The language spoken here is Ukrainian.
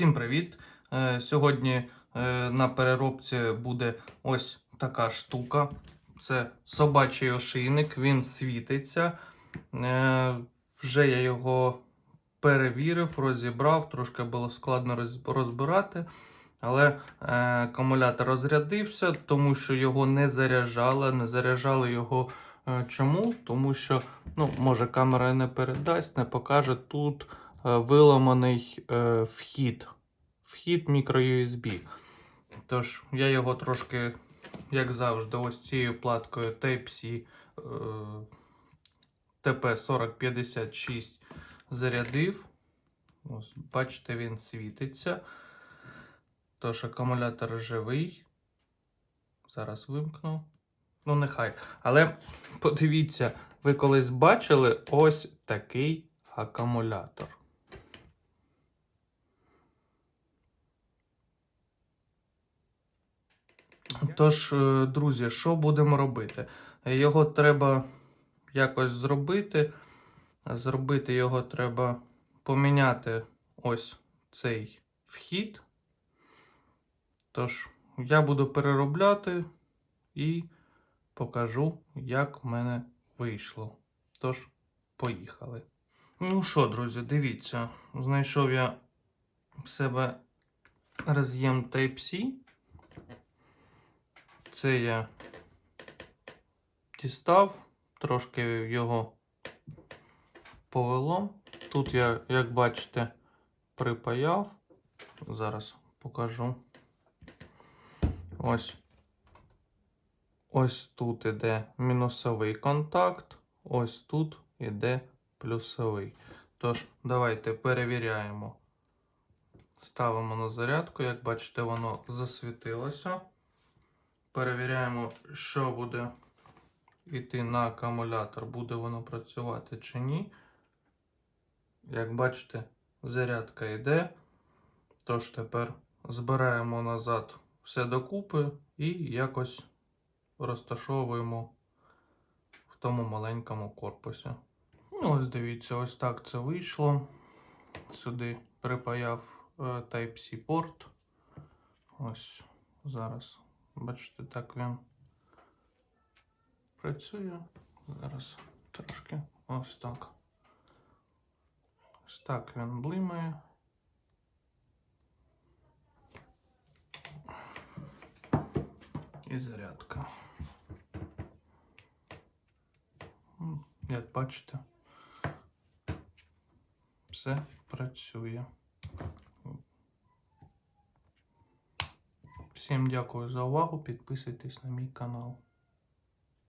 Всім привіт! Е, Сьогодні е, на переробці буде ось така штука. Це собачий ошийник, він світиться. Е, Вже я його перевірив, розібрав, трошки було складно розбирати. Але акумулятор розрядився, тому що його не заряджали. Не заряджали його чому? Тому що, ну, може, камера не передасть, не покаже тут виламаний е, вхід. Вхід microUSB. Тож я його трошки, як завжди, ось цією платкою Type-C е, TP4056 зарядив. Ось, бачите, він світиться. Тож акумулятор живий. Зараз вимкну. Ну, нехай. Але подивіться, ви колись бачили ось такий акумулятор. Тож, е, друзі, що будемо робити? Його треба якось зробити. Зробити його треба поміняти ось цей вхід. Тож, я буду переробляти і покажу, як в мене вийшло. Тож, поїхали. Ну що, друзі, дивіться, знайшов я в себе роз'єм Type-C. Це я дістав, трошки його повело. Тут я, як бачите, припаяв. Зараз покажу. Ось. Ось тут іде мінусовий контакт, ось тут іде плюсовий. Тож, давайте перевіряємо. Ставимо на зарядку, як бачите, воно засвітилося. Перевіряємо, що буде йти на акумулятор, буде воно працювати чи ні. Як бачите, зарядка йде. Тож тепер збираємо назад все докупи і якось розташовуємо в тому маленькому корпусі. Ну, ось дивіться, ось так це вийшло. Сюди припаяв е, Type-C порт. Ось зараз. Бачите, так він працює. Зараз трошки ось так. Ось так він блимає. І зарядка. Як бачите, все працює. Всім дякую за увагу. Підписуйтесь на мій канал.